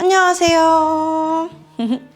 안녕하세요.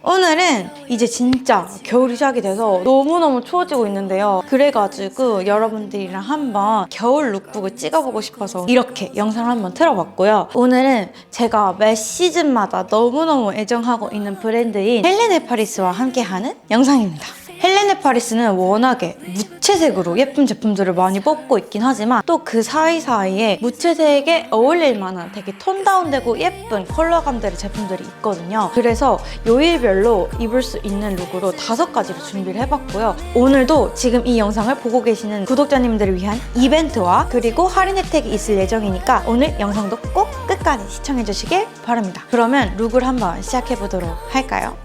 오늘은 이제 진짜 겨울이 시작이 돼서 너무너무 추워지고 있는데요. 그래가지고 여러분들이랑 한번 겨울 룩북을 찍어보고 싶어서 이렇게 영상을 한번 틀어봤고요. 오늘은 제가 매 시즌마다 너무너무 애정하고 있는 브랜드인 헬레네 파리스와 함께하는 영상입니다. 헬레네 파리스는 워낙에 무채색으로 예쁜 제품들을 많이 뽑고 있긴 하지만 또 그 사이사이에 무채색에 어울릴 만한 되게 톤 다운되고 예쁜 컬러감들의 제품들이 있거든요. 그래서 요일별로 입을 수 있는 룩으로 다섯 가지를 준비를 해봤고요. 오늘도 지금 이 영상을 보고 계시는 구독자님들을 위한 이벤트와 그리고 할인 혜택이 있을 예정이니까 오늘 영상도 꼭 끝까지 시청해주시길 바랍니다. 그러면 룩을 한번 시작해보도록 할까요?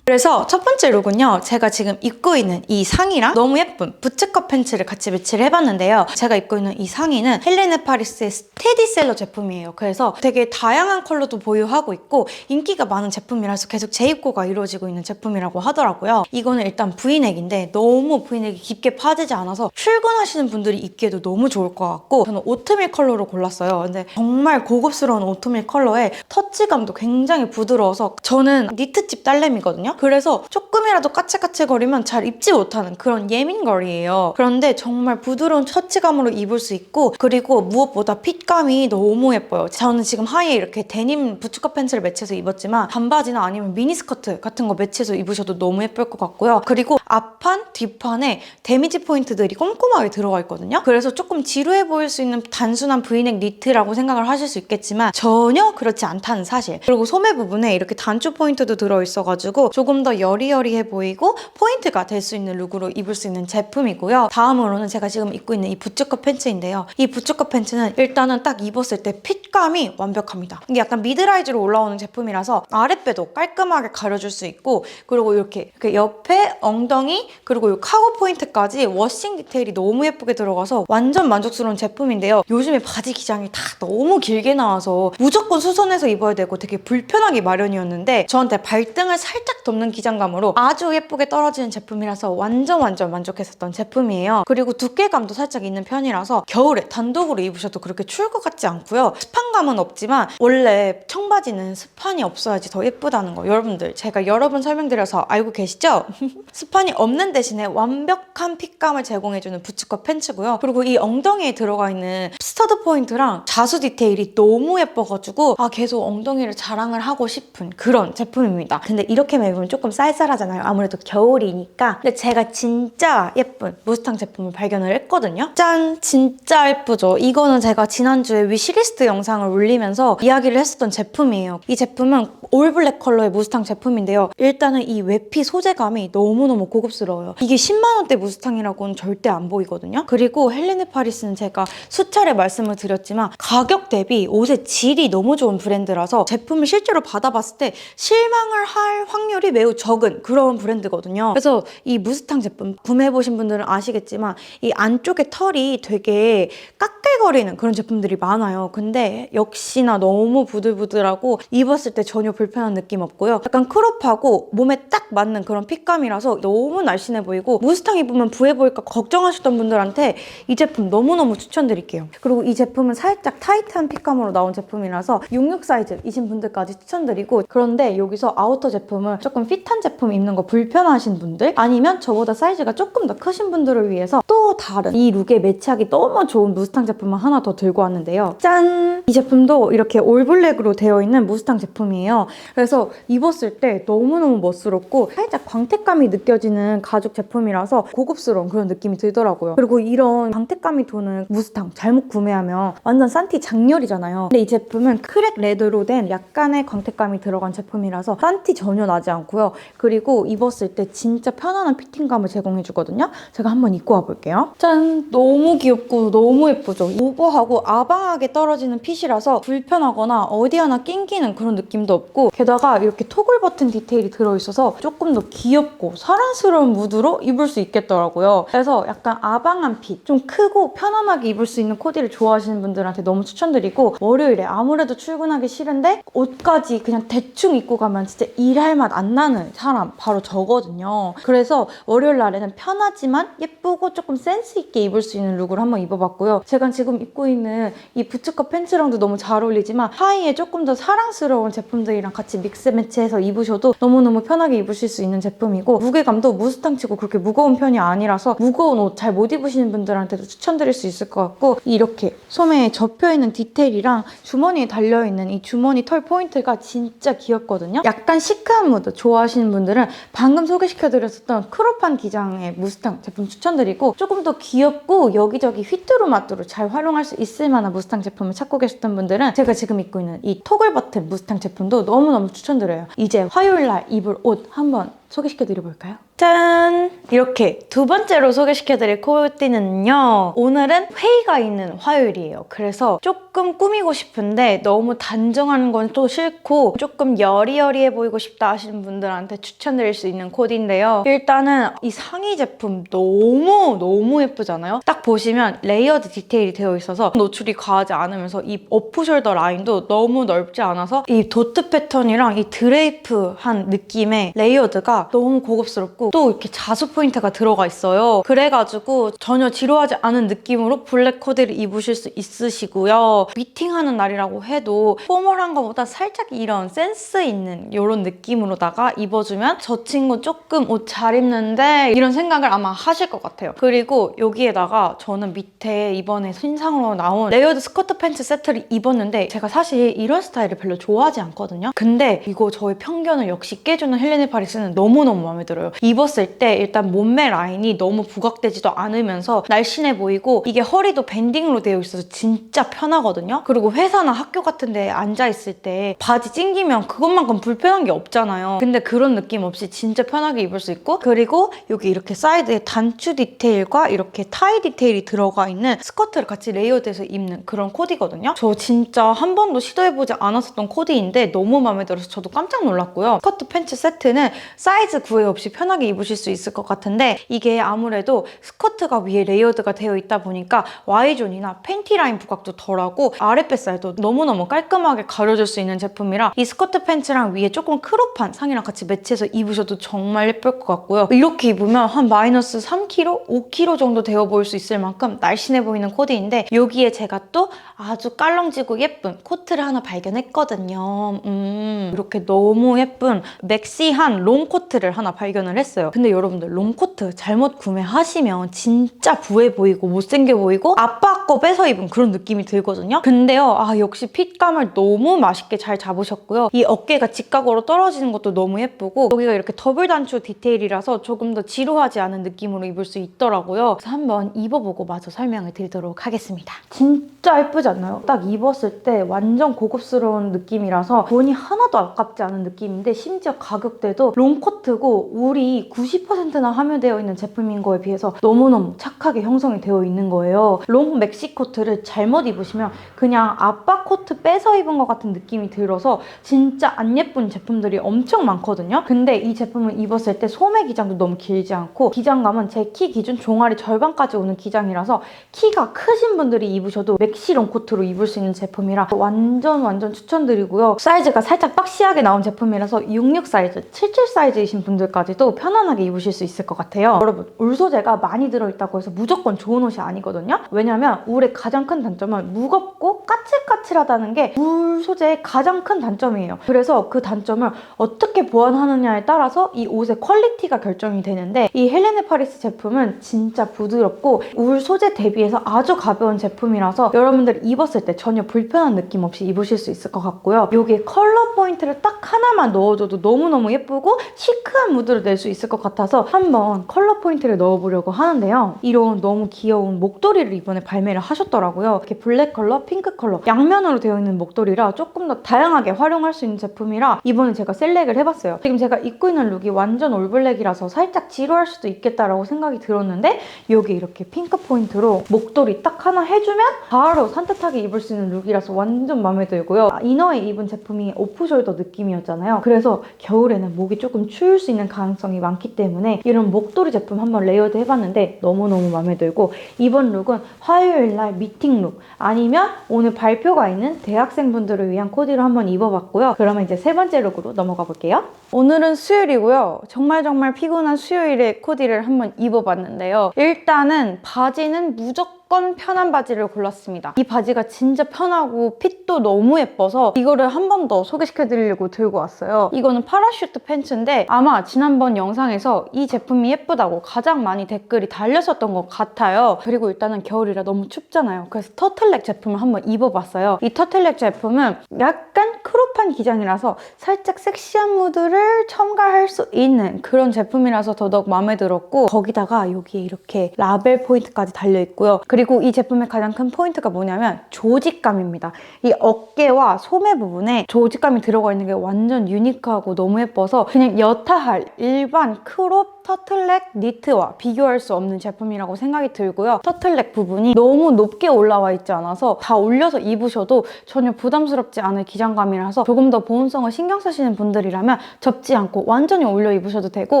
그래서 첫 번째 룩은요. 제가 지금 입고 있는 이 상의랑 너무 예쁜 부츠컷 팬츠를 같이 매치를 해봤는데요. 제가 입고 있는 이 상의는 헬레네 파리스의 스테디셀러 제품이에요. 그래서 되게 다양한 컬러도 보유하고 있고 인기가 많은 제품이라서 계속 재입고가 이루어지고 있는 제품이라고 하더라고요. 이거는 일단 브이넥인데 너무 브이넥이 깊게 파지지 않아서 출근하시는 분들이 입기에도 너무 좋을 것 같고 저는 오트밀 컬러로 골랐어요. 근데 정말 고급스러운 오트밀 컬러에 터치감도 굉장히 부드러워서 저는 니트집 딸내미거든요. 그래서 조금이라도 까칠까칠거리면 잘 입지 못하는 그런 예민거리예요. 그런데 정말 부드러운 터치감으로 입을 수 있고 그리고 무엇보다 핏감이 너무 예뻐요. 저는 지금 하의에 이렇게 데님 부츠컷 팬츠를 매치해서 입었지만 반바지나 아니면 미니스커트 같은 거 매치해서 입으셔도 너무 예쁠 것 같고요. 그리고 앞판, 뒷판에 데미지 포인트들이 꼼꼼하게 들어가 있거든요. 그래서 조금 지루해 보일 수 있는 단순한 브이넥 니트라고 생각을 하실 수 있겠지만 전혀 그렇지 않다는 사실. 그리고 소매 부분에 이렇게 단추 포인트도 들어있어가지고 조금 더 여리여리해 보이고 포인트가 될 수 있는 룩으로 입을 수 있는 제품이고요. 다음으로는 제가 지금 입고 있는 이 부츠컷 팬츠인데요. 이 부츠컷 팬츠는 일단은 딱 입었을 때 핏감이 완벽합니다. 이게 약간 미드라이즈로 올라오는 제품이라서 아랫배도 깔끔하게 가려줄 수 있고 그리고 이렇게, 이렇게 옆에 엉덩이 그리고 이 카고 포인트까지 워싱 디테일이 너무 예쁘게 들어가서 완전 만족스러운 제품인데요. 요즘에 바지 기장이 다 너무 길게 나와서 무조건 수선해서 입어야 되고 되게 불편하기 마련이었는데 저한테 발등을 살짝 덮는 기장감으로 아주 예쁘게 떨어지는 제품이라서 완전 완전 만족했었던 제품이에요. 그리고 두께감도 살짝 있는 편이라서 겨울에 단독으로 입으셔도 그렇게 추울 것 같지 않고요. 습한감은 없지만 원래 청바지는 습한이 없어야지 더 예쁘다는 거 여러분들 제가 여러 번 설명드려서 알고 계시죠? 습한이 없는 대신에 완벽한 핏감을 제공해주는 부츠컷 팬츠고요. 그리고 이 엉덩이에 들어가 있는 스터드 포인트랑 자수 디테일이 너무 예뻐가지고 아 계속 엉덩이를 자랑을 하고 싶은 그런 제품입니다. 근데 이렇게 입 으면 조금 쌀쌀하잖아요. 아무래도 겨울이니까. 근데 제가 진짜 예쁜 무스탕 제품을 발견을 했거든요. 짠! 진짜 예쁘죠? 이거는 제가 지난주에 위시리스트 영상을 올리면서 이야기를 했었던 제품이에요. 이 제품은 올블랙 컬러의 무스탕 제품인데요. 일단은 이 외피 소재감이 너무너무 고급스러워요. 이게 10만원대 무스탕이라고는 절대 안 보이거든요. 그리고 헬레네 파리스는 제가 수차례 말씀을 드렸지만 가격 대비 옷의 질이 너무 좋은 브랜드라서 제품을 실제로 받아봤을 때 실망을 할 확률이 매우 적은 그런 브랜드거든요. 그래서 이 무스탕 제품 구매해보신 분들은 아시겠지만 이 안쪽에 털이 되게 까끌거리는 그런 제품들이 많아요. 근데 역시나 너무 부들부들하고 입었을 때 전혀 불편한 느낌 없고요. 약간 크롭하고 몸에 딱 맞는 그런 핏감이라서 너무 날씬해 보이고 무스탕 입으면 부해 보일까 걱정하셨던 분들한테 이 제품 너무너무 추천드릴게요. 그리고 이 제품은 살짝 타이트한 핏감으로 나온 제품이라서 66 사이즈이신 분들까지 추천드리고 그런데 여기서 아우터 제품은 조금 핏한 제품 입는 거 불편하신 분들 아니면 저보다 사이즈가 조금 더 크신 분들을 위해서 또 다른 이 룩에 매치하기 너무 좋은 무스탕 제품을 하나 더 들고 왔는데요. 짠! 이 제품도 이렇게 올블랙으로 되어 있는 무스탕 제품이에요. 그래서 입었을 때 너무너무 멋스럽고 살짝 광택감이 느껴지는 가죽 제품이라서 고급스러운 그런 느낌이 들더라고요. 그리고 이런 광택감이 도는 무스탕 잘못 구매하면 완전 산티 장렬이잖아요. 근데 이 제품은 크랙 레드로 된 약간의 광택감이 들어간 제품이라서 산티 전혀 나지 않고 요. 그리고 입었을 때 진짜 편안한 피팅감을 제공해 주거든요. 제가 한번 입고 와볼게요. 짠! 너무 귀엽고 너무 예쁘죠? 오버하고 아방하게 떨어지는 핏이라서 불편하거나 어디 하나 낑기는 그런 느낌도 없고 게다가 이렇게 토글 버튼 디테일이 들어있어서 조금 더 귀엽고 사랑스러운 무드로 입을 수 있겠더라고요. 그래서 약간 아방한 핏, 좀 크고 편안하게 입을 수 있는 코디를 좋아하시는 분들한테 너무 추천드리고 월요일에 아무래도 출근하기 싫은데 옷까지 그냥 대충 입고 가면 진짜 일할 맛 안 원하는 사람 바로 저거든요. 그래서 월요일 날에는 편하지만 예쁘고 조금 센스 있게 입을 수 있는 룩을 한번 입어봤고요. 제가 지금 입고 있는 이 부츠컷 팬츠랑도 너무 잘 어울리지만 하의에 조금 더 사랑스러운 제품들이랑 같이 믹스 매치해서 입으셔도 너무너무 편하게 입으실 수 있는 제품이고 무게감도 무스탕치고 그렇게 무거운 편이 아니라서 무거운 옷 잘 못 입으시는 분들한테도 추천드릴 수 있을 것 같고 이렇게 소매에 접혀있는 디테일이랑 주머니에 달려있는 이 주머니 털 포인트가 진짜 귀엽거든요. 약간 시크한 무드 좋아하시는 분들은 방금 소개시켜드렸었던 크롭한 기장의 무스탕 제품 추천드리고 조금 더 귀엽고 여기저기 휘뚜루 마뚜루 잘 활용할 수 있을 만한 무스탕 제품을 찾고 계셨던 분들은 제가 지금 입고 있는 이 토글 버튼 무스탕 제품도 너무너무 추천드려요. 이제 화요일 날 입을 옷 한번 소개시켜드려 볼까요? 짠! 이렇게 두 번째로 소개시켜드릴 코디는요. 오늘은 회의가 있는 화요일이에요. 그래서 조금 꾸미고 싶은데 너무 단정한 건 또 싫고 조금 여리여리해 보이고 싶다 하시는 분들한테 추천드릴 수 있는 코디인데요. 일단은 이 상의 제품 너무 너무 예쁘잖아요. 딱 보시면 레이어드 디테일이 되어 있어서 노출이 과하지 않으면서 이 오프숄더 라인도 너무 넓지 않아서 이 도트 패턴이랑 이 드레이프한 느낌의 레이어드가 너무 고급스럽고 또 이렇게 자수 포인트가 들어가 있어요. 그래가지고 전혀 지루하지 않은 느낌으로 블랙 코디를 입으실 수 있으시고요. 미팅하는 날이라고 해도 포멀한 것보다 살짝 이런 센스 있는 이런 느낌으로다가 입어주면 저 친구 조금 옷 잘 입는데 이런 생각을 아마 하실 것 같아요. 그리고 여기에다가 저는 밑에 이번에 신상으로 나온 레이어드 스커트 팬츠 세트를 입었는데 제가 사실 이런 스타일을 별로 좋아하지 않거든요. 근데 이거 저의 편견을 역시 깨주는 헬레네 파리스는 너무 너무 마음에 들어요. 입었을 때 일단 몸매 라인이 너무 부각되지도 않으면서 날씬해 보이고 이게 허리도 밴딩으로 되어 있어서 진짜 편하거든요. 그리고 회사나 학교 같은 데 앉아 있을 때 바지 찡기면 그것만큼 불편한 게 없잖아요. 근데 그런 느낌 없이 진짜 편하게 입을 수 있고 그리고 여기 이렇게 사이드에 단추 디테일과 이렇게 타이 디테일이 들어가 있는 스커트를 같이 레이어드해서 입는 그런 코디거든요. 저 진짜 한 번도 시도해보지 않았었던 코디인데 너무 마음에 들어서 저도 깜짝 놀랐고요. 스커트 팬츠 세트는 사이즈 구애 없이 편하게 입으실 수 있을 것 같은데 이게 아무래도 스커트가 위에 레이어드가 되어 있다 보니까 Y존이나 팬티 라인 부각도 덜하고 아랫배살도 너무너무 깔끔하게 가려줄 수 있는 제품이라 이 스커트 팬츠랑 위에 조금 크롭한 상이랑 같이 매치해서 입으셔도 정말 예쁠 것 같고요. 이렇게 입으면 한 마이너스 3kg, 5kg 정도 되어 보일 수 있을 만큼 날씬해 보이는 코디인데 여기에 제가 또 아주 깔렁지고 예쁜 코트를 하나 발견했거든요. 음, 이렇게 너무 예쁜 맥시한 롱코트 를 하나 발견을 했어요. 근데 여러분들 롱코트 잘못 구매하시면 진짜 부해 보이고 못생겨 보이고 아빠 거 뺏어 입은 그런 느낌이 들거든요. 근데요, 아 역시 핏감을 너무 맛있게 잘 잡으셨고요. 이 어깨가 직각으로 떨어지는 것도 너무 예쁘고 여기가 이렇게 더블 단추 디테일이라서 조금 더 지루하지 않은 느낌으로 입을 수 있더라고요. 그래서 한번 입어보고 마저 설명을 드리도록 하겠습니다. 진짜 예쁘지 않나요? 딱 입었을 때 완전 고급스러운 느낌이라서 돈이 하나도 아깝지 않은 느낌인데 심지어 가격대도 롱코트 고 울이 90%나 함유되어 있는 제품인 거에 비해서 너무너무 착하게 형성이 되어 있는 거예요. 롱 맥시 코트를 잘못 입으시면 그냥 아빠 코트 빼서 입은 것 같은 느낌이 들어서 진짜 안 예쁜 제품들이 엄청 많거든요. 근데 이 제품을 입었을 때 소매 기장도 너무 길지 않고 기장감은 제 키 기준 종아리 절반까지 오는 기장이라서 키가 크신 분들이 입으셔도 맥시 롱 코트로 입을 수 있는 제품이라 완전 완전 추천드리고요. 사이즈가 살짝 박시하게 나온 제품이라서 66 사이즈, 77 사이즈 이신 분들까지도 편안하게 입으실 수 있을 것 같아요. 여러분, 울 소재가 많이 들어있다고 해서 무조건 좋은 옷이 아니거든요. 왜냐면 울의 가장 큰 단점은 무겁고 까칠까칠하다는 게 울 소재의 가장 큰 단점이에요. 그래서 그 단점을 어떻게 보완하느냐에 따라서 이 옷의 퀄리티가 결정이 되는데 이 헬레네 파리스 제품은 진짜 부드럽고 울 소재 대비해서 아주 가벼운 제품이라서 여러분들 입었을 때 전혀 불편한 느낌 없이 입으실 수 있을 것 같고요. 여기에 컬러 포인트를 딱 하나만 넣어줘도 너무너무 예쁘고 시크한 무드를 낼 수 있을 것 같아서 한번 컬러 포인트를 넣어보려고 하는데요. 이런 너무 귀여운 목도리를 이번에 발매를 하셨더라고요. 이렇게 블랙 컬러, 핑크 컬러 양면으로 되어 있는 목도리라 조금 더 다양하게 활용할 수 있는 제품이라 이번에 제가 셀렉을 해봤어요. 지금 제가 입고 있는 룩이 완전 올블랙이라서 살짝 지루할 수도 있겠다라고 생각이 들었는데 여기 이렇게 핑크 포인트로 목도리 딱 하나 해주면 바로 산뜻하게 입을 수 있는 룩이라서 완전 마음에 들고요. 아, 이너에 입은 제품이 오프숄더 느낌이었잖아요. 그래서 겨울에는 목이 조금 추울 수 있는 가능성이 많기 때문에 이런 목도리 제품 한번 레이어드 해봤는데 너무너무 마음에 들고 이번 룩은 화요일 날 미팅 룩 아니면 오늘 발표가 있는 대학생분들을 위한 코디로 한번 입어봤고요. 그러면 이제 세 번째 룩으로 넘어가 볼게요. 오늘은 수요일이고요. 정말 정말 피곤한 수요일에 코디를 한번 입어봤는데요. 일단은 바지는 무조건 편한 바지를 골랐습니다. 이 바지가 진짜 편하고 핏도 너무 예뻐서 이거를 한 번 더 소개시켜드리려고 들고 왔어요. 이거는 파라슈트 팬츠인데 아마 지난번 영상에서 이 제품이 예쁘다고 가장 많이 댓글이 달렸었던 것 같아요. 그리고 일단은 겨울이라 너무 춥잖아요. 그래서 터틀넥 제품을 한번 입어봤어요. 이 터틀넥 제품은 약간 크롭한 기장이라서 살짝 섹시한 무드를 첨가할 수 있는 그런 제품이라서 더더욱 마음에 들었고 거기다가 여기에 이렇게 라벨 포인트까지 달려있고요. 그리고 이 제품의 가장 큰 포인트가 뭐냐면 조직감입니다. 이 어깨와 소매 부분에 조직감이 들어가 있는 게 완전 유니크하고 너무 예뻐서 그냥 여타할 일반 크롭 터틀넥 니트와 비교할 수 없는 제품이라고 생각이 들고요. 터틀넥 부분이 너무 높게 올라와 있지 않아서 다 올려서 입으셔도 전혀 부담스럽지 않을 기장감이라서 조금 더 보온성을 신경 쓰시는 분들이라면 접지 않고 완전히 올려 입으셔도 되고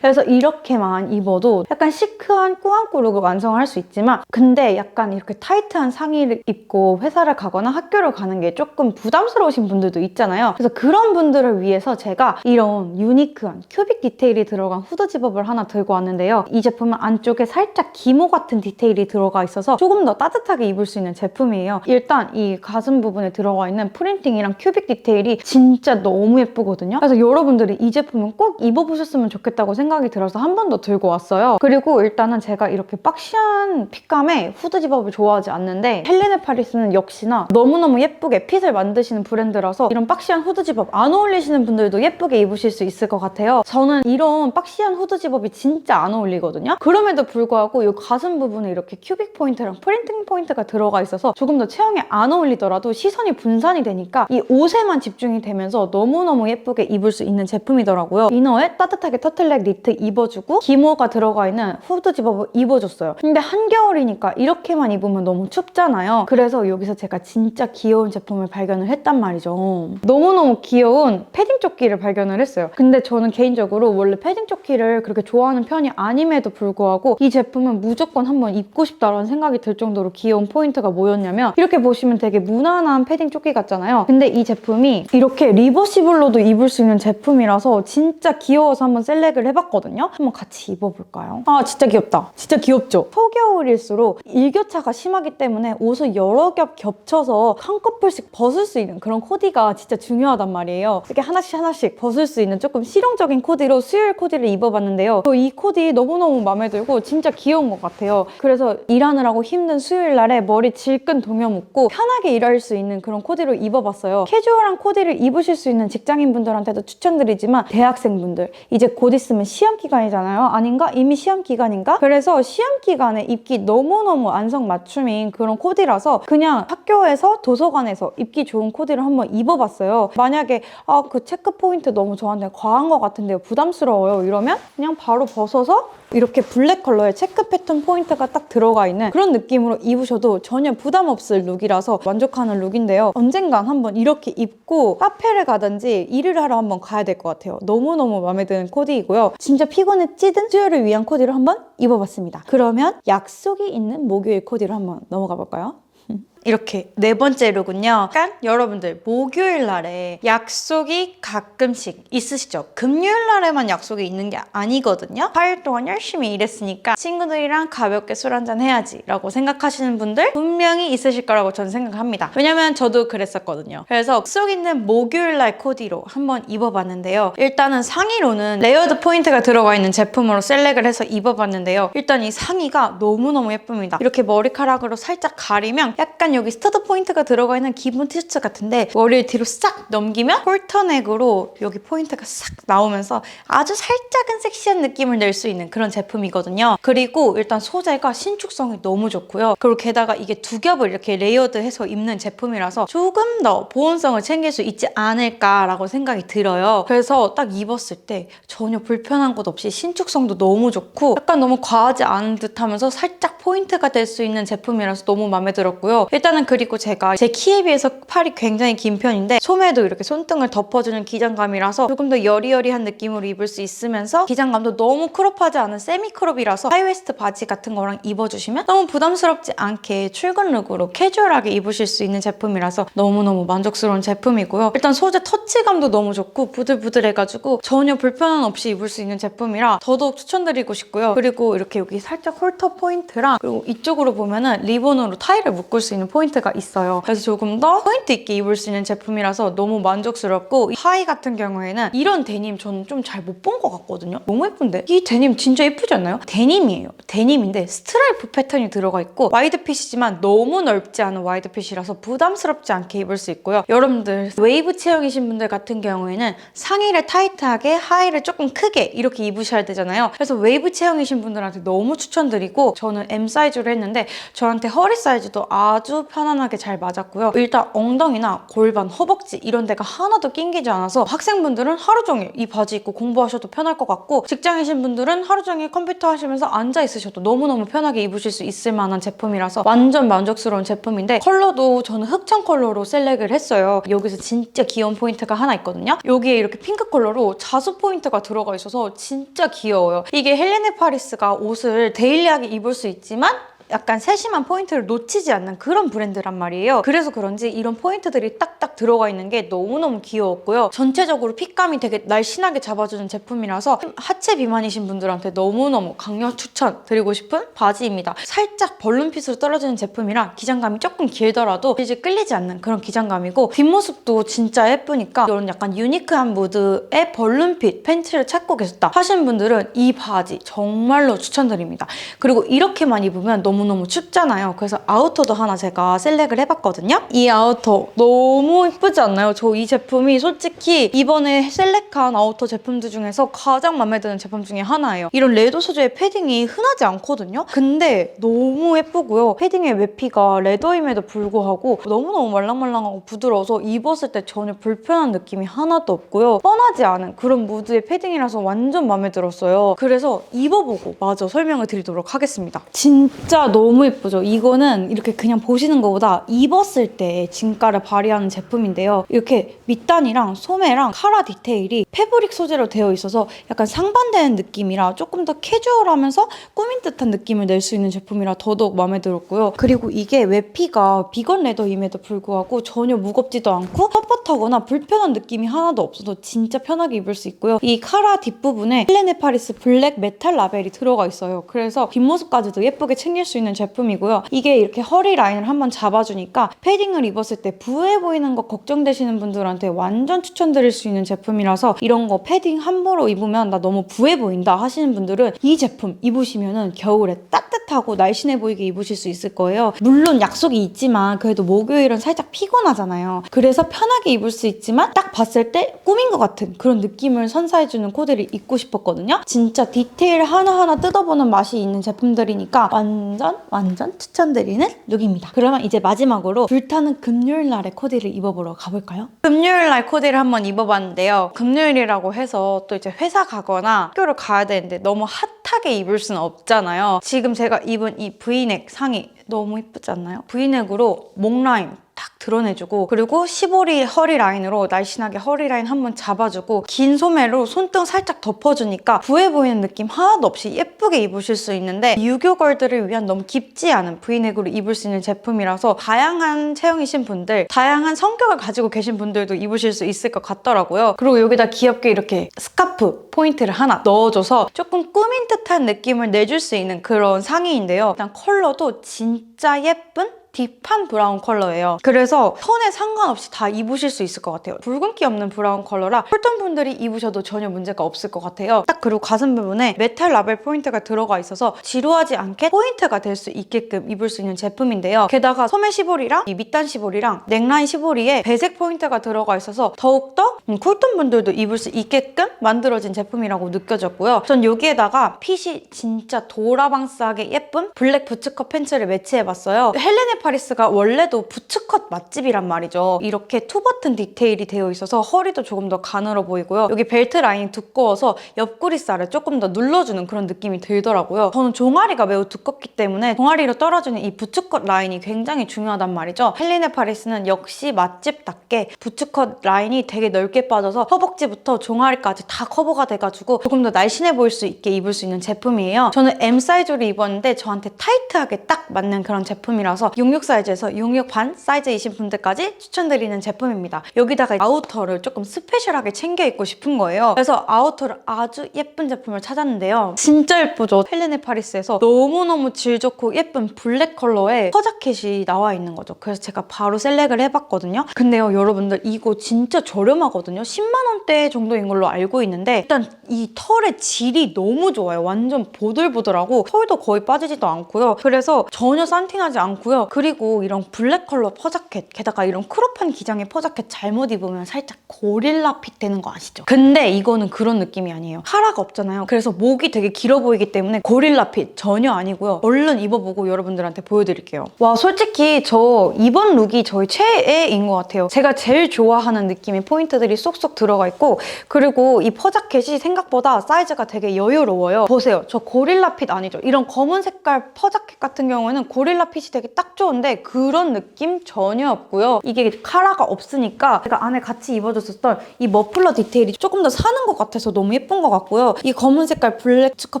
그래서 이렇게만 입어도 약간 시크한 꾸안꾸 룩을 완성할 수 있지만 근데 약간 이렇게 타이트한 상의를 입고 회사를 가거나 학교를 가는 게 조금 부담스러우신 분들도 있잖아요. 그래서 그런 분들을 위해서 제가 이런 유니크한 큐빅 디테일이 들어간 후드 집업을 들고 왔는데요. 이 제품은 안쪽에 살짝 기모 같은 디테일이 들어가 있어서 조금 더 따뜻하게 입을 수 있는 제품이에요. 일단 이 가슴 부분에 들어가 있는 프린팅이랑 큐빅 디테일이 진짜 너무 예쁘거든요. 그래서 여러분들이 이 제품은 꼭 입어보셨으면 좋겠다고 생각이 들어서 한 번 더 들고 왔어요. 그리고 일단은 제가 이렇게 박시한 핏감의 후드 집업을 좋아하지 않는데 헬레네 파리스는 역시나 너무너무 예쁘게 핏을 만드시는 브랜드라서 이런 박시한 후드 집업 안 어울리시는 분들도 예쁘게 입으실 수 있을 것 같아요. 저는 이런 박시한 후드 집업이 진짜 안 어울리거든요. 그럼에도 불구하고 이 가슴 부분에 이렇게 큐빅 포인트랑 프린팅 포인트가 들어가 있어서 조금 더 체형에 안 어울리더라도 시선이 분산이 되니까 이 옷에만 집중이 되면서 너무너무 예쁘게 입을 수 있는 제품이더라고요. 이너에 따뜻하게 터틀넥 니트 입어주고 기모가 들어가 있는 후드 집업을 입어줬어요. 근데 한겨울이니까 이렇게만 입으면 너무 춥잖아요. 그래서 여기서 제가 진짜 귀여운 제품을 발견을 했단 말이죠. 너무너무 귀여운 패딩 조끼를 발견을 했어요. 근데 저는 개인적으로 원래 패딩 조끼를 그렇게 좋아 하는 편이 아님에도 불구하고 이 제품은 무조건 한번 입고 싶다라는 생각이 들 정도로 귀여운 포인트가 뭐였냐면 이렇게 보시면 되게 무난한 패딩 조끼 같잖아요. 근데 이 제품이 이렇게 리버시블로도 입을 수 있는 제품이라서 진짜 귀여워서 한번 셀렉을 해봤거든요. 한번 같이 입어볼까요? 아 진짜 귀엽다. 진짜 귀엽죠? 초겨울일수록 일교차가 심하기 때문에 옷을 여러 겹 겹쳐서 한꺼풀씩 벗을 수 있는 그런 코디가 진짜 중요하단 말이에요. 이렇게 하나씩 하나씩 벗을 수 있는 조금 실용적인 코디로 수요일 코디를 입어봤는데요. 저 이 코디 너무너무 마음에 들고 진짜 귀여운 것 같아요. 그래서 일하느라고 힘든 수요일 날에 머리 질끈 동여 묶고 편하게 일할 수 있는 그런 코디로 입어봤어요. 캐주얼한 코디를 입으실 수 있는 직장인분들한테도 추천드리지만 대학생분들 이제 곧 있으면 시험 기간이잖아요. 아닌가? 이미 시험 기간인가? 그래서 시험 기간에 입기 너무너무 안성맞춤인 그런 코디라서 그냥 학교에서 도서관에서 입기 좋은 코디를 한번 입어봤어요. 만약에 아 그 체크 포인트 너무 저한테 과한 것 같은데요. 부담스러워요. 이러면 그냥 바로 벗어서 이렇게 블랙 컬러의 체크 패턴 포인트가 딱 들어가 있는 그런 느낌으로 입으셔도 전혀 부담 없을 룩이라서 만족하는 룩인데요. 언젠간 한번 이렇게 입고 카페를 가든지 일을 하러 한번 가야 될 것 같아요. 너무너무 마음에 드는 코디이고요. 진짜 피곤에 찌든 수요를 위한 코디를 한번 입어봤습니다. 그러면 약속이 있는 목요일 코디로 한번 넘어가 볼까요? 이렇게 네 번째 룩은요. 약간 여러분들 목요일 날에 약속이 가끔씩 있으시죠? 금요일 날에만 약속이 있는 게 아니거든요. 4일 동안 열심히 일했으니까 친구들이랑 가볍게 술 한잔 해야지 라고 생각하시는 분들 분명히 있으실 거라고 저는 생각합니다. 왜냐면 저도 그랬었거든요. 그래서 약속 있는 목요일 날 코디로 한번 입어봤는데요. 일단은 상의로는 레이어드 포인트가 들어가 있는 제품으로 셀렉을 해서 입어봤는데요. 일단 이 상의가 너무너무 예쁩니다. 이렇게 머리카락으로 살짝 가리면 약간 여기 스터드 포인트가 들어가 있는 기본 티셔츠 같은데 머리를 뒤로 싹 넘기면 폴터넥으로 여기 포인트가 싹 나오면서 아주 살짝은 섹시한 느낌을 낼 수 있는 그런 제품이거든요. 그리고 일단 소재가 신축성이 너무 좋고요. 그리고 게다가 이게 두 겹을 이렇게 레이어드해서 입는 제품이라서 조금 더 보온성을 챙길 수 있지 않을까라고 생각이 들어요. 그래서 딱 입었을 때 전혀 불편한 것 없이 신축성도 너무 좋고 약간 너무 과하지 않은 듯하면서 살짝 포인트가 될 수 있는 제품이라서 너무 마음에 들었고요. 일단 일단은 그리고 제가 제 키에 비해서 팔이 굉장히 긴 편인데 소매도 이렇게 손등을 덮어주는 기장감이라서 조금 더 여리여리한 느낌으로 입을 수 있으면서 기장감도 너무 크롭하지 않은 세미 크롭이라서 하이웨스트 바지 같은 거랑 입어주시면 너무 부담스럽지 않게 출근 룩으로 캐주얼하게 입으실 수 있는 제품이라서 너무너무 만족스러운 제품이고요. 일단 소재 터치감도 너무 좋고 부들부들해가지고 전혀 불편함 없이 입을 수 있는 제품이라 더더욱 추천드리고 싶고요. 그리고 이렇게 여기 살짝 홀터 포인트랑 그리고 이쪽으로 보면은 리본으로 타이를 묶을 수 있는 포인트가 있어요. 그래서 조금 더 포인트 있게 입을 수 있는 제품이라서 너무 만족스럽고 이 하이 같은 경우에는 이런 데님 저는 좀 잘 못 본 것 같거든요. 너무 예쁜데? 이 데님 진짜 예쁘지 않나요? 데님이에요. 데님인데 스트라이프 패턴이 들어가 있고 와이드 핏이지만 너무 넓지 않은 와이드 핏이라서 부담스럽지 않게 입을 수 있고요. 여러분들 웨이브 체형이신 분들 같은 경우에는 상의를 타이트하게 하의를 조금 크게 이렇게 입으셔야 되잖아요. 그래서 웨이브 체형이신 분들한테 너무 추천드리고 저는 M 사이즈로 했는데 저한테 허리 사이즈도 아주 편안하게 잘 맞았고요. 일단 엉덩이나 골반, 허벅지 이런 데가 하나도 낑기지 않아서 학생분들은 하루 종일 이 바지 입고 공부하셔도 편할 것 같고 직장이신 분들은 하루 종일 컴퓨터 하시면서 앉아 있으셔도 너무너무 편하게 입으실 수 있을 만한 제품이라서 완전 만족스러운 제품인데 컬러도 저는 흑청 컬러로 셀렉을 했어요. 여기서 진짜 귀여운 포인트가 하나 있거든요. 여기에 이렇게 핑크 컬러로 자수 포인트가 들어가 있어서 진짜 귀여워요. 이게 헬레네 파리스가 옷을 데일리하게 입을 수 있지만 약간 세심한 포인트를 놓치지 않는 그런 브랜드란 말이에요. 그래서 그런지 이런 포인트들이 딱딱 들어가 있는 게 너무너무 귀여웠고요. 전체적으로 핏감이 되게 날씬하게 잡아주는 제품이라서 하체 비만이신 분들한테 너무너무 강력 추천 드리고 싶은 바지입니다. 살짝 벌룬핏으로 떨어지는 제품이라 기장감이 조금 길더라도 이제 끌리지 않는 그런 기장감이고 뒷모습도 진짜 예쁘니까 이런 약간 유니크한 무드의 벌룬핏 팬츠를 찾고 계셨다 하시는 분들은 이 바지 정말로 추천드립니다. 그리고 이렇게만 입으면 너무 너무 춥잖아요. 그래서 아우터도 하나 제가 셀렉을 해봤거든요. 이 아우터 너무 예쁘지 않나요? 저 이 제품이 솔직히 이번에 셀렉한 아우터 제품들 중에서 가장 마음에 드는 제품 중에 하나예요. 이런 레더 소재의 패딩이 흔하지 않거든요. 근데 너무 예쁘고요. 패딩의 외피가 레더임에도 불구하고 너무너무 말랑말랑하고 부드러워서 입었을 때 전혀 불편한 느낌이 하나도 없고요. 뻔하지 않은 그런 무드의 패딩이라서 완전 마음에 들었어요. 그래서 입어보고 마저 설명을 드리도록 하겠습니다. 진짜 너무 예쁘죠? 이거는 이렇게 그냥 보시는 것보다 입었을 때 진가를 발휘하는 제품인데요. 이렇게 밑단이랑 소매랑 카라 디테일이 패브릭 소재로 되어 있어서 약간 상반되는 느낌이라 조금 더 캐주얼하면서 꾸민 듯한 느낌을 낼 수 있는 제품이라 더더욱 마음에 들었고요. 그리고 이게 외피가 비건 레더임에도 불구하고 전혀 무겁지도 않고 뻣뻣하거나 불편한 느낌이 하나도 없어서 진짜 편하게 입을 수 있고요. 이 카라 뒷부분에 헬레네 파리스 블랙 메탈 라벨이 들어가 있어요. 그래서 뒷모습까지도 예쁘게 챙길 수 있는 제품이고요. 이게 이렇게 허리 라인을 한번 잡아주니까 패딩을 입었을 때 부해 보이는 거 걱정되시는 분들한테 완전 추천드릴 수 있는 제품이라서 이런 거 패딩 함부로 입으면 나 너무 부해 보인다 하시는 분들은 이 제품 입으시면은 겨울에 따뜻하고 날씬해 보이게 입으실 수 있을 거예요. 물론 약속이 있지만 그래도 목요일은 살짝 피곤하잖아요. 그래서 편하게 입을 수 있지만 딱 봤을 때 꾸민 것 같은 그런 느낌을 선사해주는 코디를 입고 싶었거든요. 진짜 디테일 하나하나 뜯어보는 맛이 있는 제품들이니까 완전 완전 추천드리는 룩입니다. 그러면 이제 마지막으로 불타는 금요일 날의 코디를 입어보러 가볼까요? 금요일 날 코디를 한번 입어봤는데요. 금요일이라고 해서 또 이제 회사 가거나 학교를 가야 되는데 너무 핫하게 입을 수는 없잖아요. 지금 제가 입은 이 브이넥 상의 너무 이쁘지 않나요? 브이넥으로 목 라인 탁 드러내주고 그리고 15리 허리 라인으로 날씬하게 허리 라인 한번 잡아주고 긴 소매로 손등 살짝 덮어주니까 부해 보이는 느낌 하나도 없이 예쁘게 입으실 수 있는데 유교걸들을 위한 너무 깊지 않은 브이넥으로 입을 수 있는 제품이라서 다양한 체형이신 분들 다양한 성격을 가지고 계신 분들도 입으실 수 있을 것 같더라고요. 그리고 여기다 귀엽게 이렇게 스카프 포인트를 하나 넣어줘서 조금 꾸민 듯한 느낌을 내줄 수 있는 그런 상의인데요. 일단 컬러도 진짜 예쁜 딥한 브라운 컬러예요. 그래서 톤에 상관없이 다 입으실 수 있을 것 같아요. 붉은기 없는 브라운 컬러라 쿨톤 분들이 입으셔도 전혀 문제가 없을 것 같아요. 딱 그리고 가슴 부분에 메탈 라벨 포인트가 들어가 있어서 지루하지 않게 포인트가 될 수 있게끔 입을 수 있는 제품인데요. 게다가 소매 시보리랑 이 밑단 시보리랑 넥라인 시보리에 배색 포인트가 들어가 있어서 더욱더 음, 쿨톤 분들도 입을 수 있게끔 만들어진 제품이라고 느껴졌고요. 전 여기에다가 핏이 진짜 도라방스하게 예쁜 블랙 부츠컷 팬츠를 매치해봤어요. 헬레네 파리스가 원래도 부츠컷 맛집이란 말이죠. 이렇게 투 버튼 디테일이 되어 있어서 허리도 조금 더 가늘어 보이고요. 여기 벨트 라인이 두꺼워서 옆구리살을 조금 더 눌러주는 그런 느낌이 들더라고요. 저는 종아리가 매우 두껍기 때문에 종아리로 떨어지는 이 부츠컷 라인이 굉장히 중요하단 말이죠. 헬리네 파리스는 역시 맛집답게 부츠컷 라인이 되게 넓게 빠져서 허벅지부터 종아리까지 다 커버가 돼가지고 조금 더 날씬해 보일 수 있게 입을 수 있는 제품이에요. 저는 M 사이즈로 입었는데 저한테 타이트하게 딱 맞는 그런 제품이라서 66 사이즈에서 66 반 사이즈이신 분들까지 추천드리는 제품입니다. 여기다가 아우터를 조금 스페셜하게 챙겨 입고 싶은 거예요. 그래서 아우터를 아주 예쁜 제품을 찾았는데요. 진짜 예쁘죠? 헬레네 파리스에서 너무너무 질 좋고 예쁜 블랙 컬러의 퍼자켓이 나와 있는 거죠. 그래서 제가 바로 셀렉을 해봤거든요. 근데요, 여러분들 이거 진짜 저렴하거든요. 10만 원대 정도인 걸로 알고 있는데 일단 이 털의 질이 너무 좋아요. 완전 보들보들하고 털도 거의 빠지지도 않고요. 그래서 전혀 산팅하지 않고요. 이런 블랙 컬러 퍼자켓 게다가 이런 크롭한 기장의 퍼자켓 잘못 입으면 살짝 고릴라 핏 되는 거 아시죠? 근데 이거는 그런 느낌이 아니에요. 카라가 없잖아요. 그래서 목이 되게 길어 보이기 때문에 고릴라 핏 전혀 아니고요. 얼른 입어보고 여러분들한테 보여드릴게요. 와 솔직히 저 이번 룩이 저희 최애인 것 같아요. 제가 제일 좋아하는 느낌의 포인트들이 쏙쏙 들어가 있고 그리고 이 퍼자켓이 생각보다 사이즈가 되게 여유로워요. 보세요. 저 고릴라 핏 아니죠? 이런 검은 색깔 퍼자켓 같은 경우에는 고릴라 핏이 되게 딱 좋은 데 그런 느낌 전혀 없고요. 이게 카라가 없으니까 제가 안에 같이 입어줬었던 이 머플러 디테일이 조금 더 사는 것 같아서 너무 예쁜 것 같고요. 이 검은 색깔 블랙 스커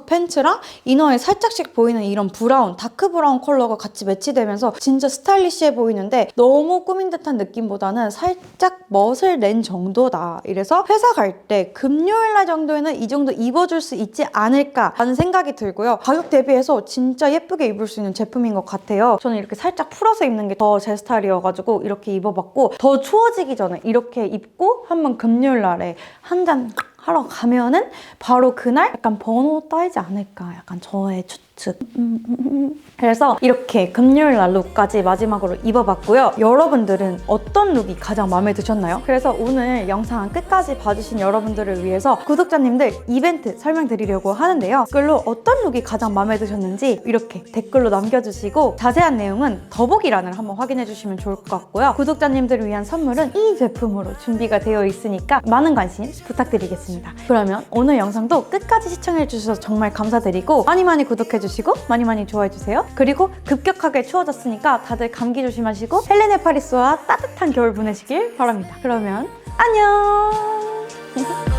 팬츠랑 이너에 살짝씩 보이는 이런 브라운, 다크 브라운 컬러가 같이 매치되면서 진짜 스타일리시해 보이는데 너무 꾸민 듯한 느낌보다는 살짝 멋을 낸 정도다. 이래서 회사 갈 때 금요일 날 정도에는 이 정도 입어줄 수 있지 않을까라는 생각이 들고요. 가격 대비해서 진짜 예쁘게 입을 수 있는 제품인 것 같아요. 저는 이렇게 살짝 풀어서 입는 게 더 제 스타일이어가지고 이렇게 입어봤고 더 추워지기 전에 이렇게 입고 한번 금요일 날에 한 잔 하러 가면은 바로 그날 약간 번호 따이지 않을까 약간 저의 추측 음. 그래서 이렇게 금요일 날 룩까지 마지막으로 입어봤고요 여러분들은 어떤 룩이 가장 마음에 드셨나요? 그래서 오늘 영상 끝까지 봐주신 여러분들을 위해서 구독자님들 이벤트 설명드리려고 하는데요 댓글로 어떤 룩이 가장 마음에 드셨는지 이렇게 댓글로 남겨주시고 자세한 내용은 더보기란을 한번 확인해 주시면 좋을 것 같고요 구독자님들을 위한 선물은 이 제품으로 준비가 되어 있으니까 많은 관심 부탁드리겠습니다 그러면 오늘 영상도 끝까지 시청해 주셔서 정말 감사드리고 많이 많이 구독해 주시고 많이 많이 좋아해 주세요. 그리고 급격하게 추워졌으니까 다들 감기 조심하시고 헬레네 파리스와 따뜻한 겨울 보내시길 바랍니다. 그러면 안녕.